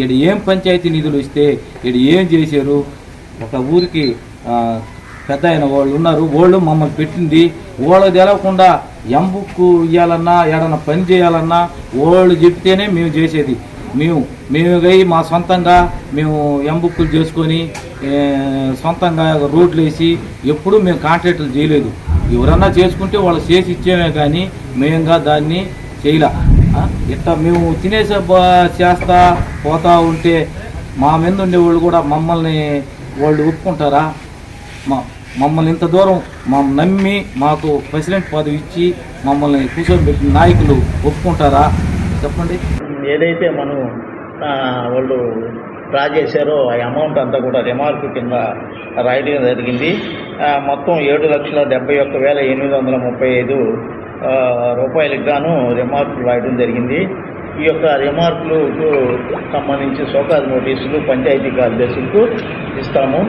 ఇక్కడ ఏం పంచాయతీ నిధులు ఇస్తే ఇక్కడ ఏం చేశారు? ఒక ఊరికి పెద్ద అయిన వాళ్ళు ఉన్నారు. వాళ్ళు మమ్మల్ని పెట్టింది. వాళ్ళు తెలవకుండా ఎంబుక్కు ఇవ్వాలన్నా ఏడన్నా పని చేయాలన్నా వాళ్ళు చెప్తేనే మేము చేసేది. మేము మేము గై మా సొంతంగా మేము ఎంబుక్కులు చేసుకొని సొంతంగా రోడ్లు వేసి ఎప్పుడూ మేము కాంట్రాక్టులు చేయలేదు. ఎవరన్నా చేసుకుంటే వాళ్ళు చేసి ఇచ్చేమే కానీ మేముగా దాన్ని చేయలే. ఇట్లా మేము తినేసే బా- చేస్తా పోతా ఉంటే మా మీద ఉండేవాళ్ళు కూడా మమ్మల్ని వాళ్ళు ఒప్పుకుంటారా? మా మమ్మల్ని ఇంత దూరం మా నమ్మి మాకు ప్రెసిడెంట్ పదవి ఇచ్చి మమ్మల్ని కూర్చోబెట్టిన నాయకులు ఒప్పుకుంటారా? చెప్పండి. ఏదైతే మనం వాళ్ళు డ్రా చేశారో ఆ అమౌంట్ అంతా కూడా రిమార్క్ కింద రాయడం జరిగింది. మొత్తం ఏడు లక్షల డెబ్బై ఒక్క వేల ఎనిమిది వందల ముప్పై ఐదు రూపాయలకు గాను రిమార్కులు రాయడం జరిగింది. ఈ యొక్క రిమార్కులకు సంబంధించి సోకాజ్ నోటీసులు పంచాయతీ కార్యదర్శులకు ఇస్తాము.